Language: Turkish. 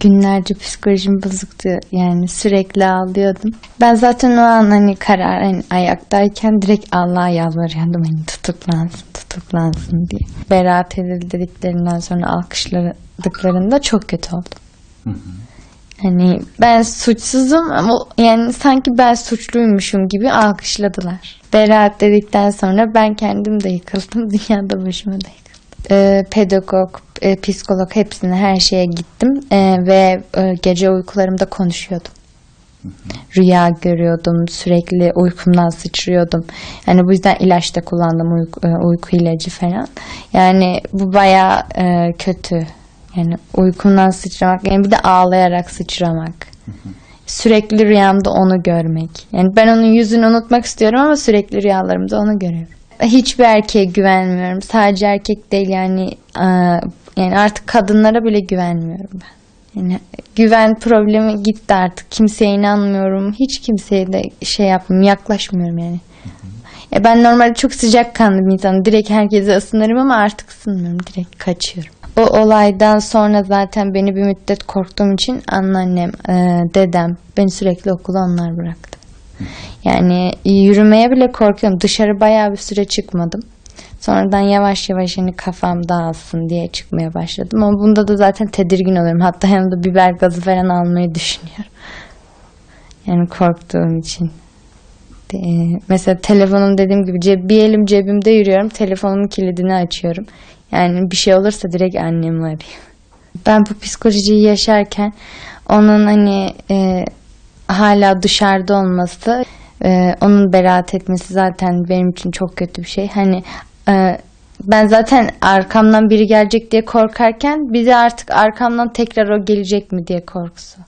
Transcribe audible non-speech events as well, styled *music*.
Günlerce psikolojim bozuktu. Yani sürekli ağlıyordum. Ben zaten o an hani karar hani ayaktayken direkt Allah'a yalvarıyordum. Hani tutuklansın, tutuklansın diye. Beraat edildi dediklerinden sonra alkışladıklarında çok kötü oldum. Hani ben suçsuzum ama yani sanki ben suçluymuşum gibi alkışladılar. Beraat dedikten sonra ben kendim de yıkıldım. *laughs* Dünyada başıma da yıkıldı. Ee, pedagog, e, psikolog hepsine her şeye gittim Ee, ve e, gece uykularımda konuşuyordum. Rüya görüyordum, sürekli uykumdan sıçrıyordum. Yani bu yüzden ilaç da kullandım, uyku, e, uyku ilacı falan. Yani bu bayağı e, kötü. Yani uykumdan sıçramak, yani bir de ağlayarak sıçramak. Sürekli rüyamda onu görmek. Yani ben onun yüzünü unutmak istiyorum ama sürekli rüyalarımda onu görüyorum. Hiçbir erkeğe güvenmiyorum. Sadece erkek değil yani e, yani artık kadınlara bile güvenmiyorum ben. Yani güven problemi gitti artık. Kimseye inanmıyorum. Hiç kimseye de şey yapmıyorum. Yaklaşmıyorum yani. Ya ben normalde çok sıcakkanlı bir insanım. Direkt herkese ısınırım ama artık ısınmıyorum. Direkt kaçıyorum. O olaydan sonra zaten beni bir müddet korktuğum için anneannem, e, dedem beni sürekli okula onlar bıraktı. Yani yürümeye bile korkuyorum. Dışarı bayağı bir süre çıkmadım. Sonradan yavaş yavaş hani kafam dağılsın diye çıkmaya başladım. Ama bunda da zaten tedirgin oluyorum. Hatta yanımda biber gazı falan almayı düşünüyorum. Yani korktuğum için. De- mesela telefonum dediğim gibi ceb- bir elim cebimde yürüyorum. Telefonumun kilidini açıyorum. Yani bir şey olursa direkt annemi arıyorum. Ben bu psikolojiyi yaşarken onun hani e, hala dışarıda olması, e, onun beraat etmesi zaten benim için çok kötü bir şey. Hani e, ben zaten arkamdan biri gelecek diye korkarken bir de artık arkamdan tekrar o gelecek mi diye korkusu.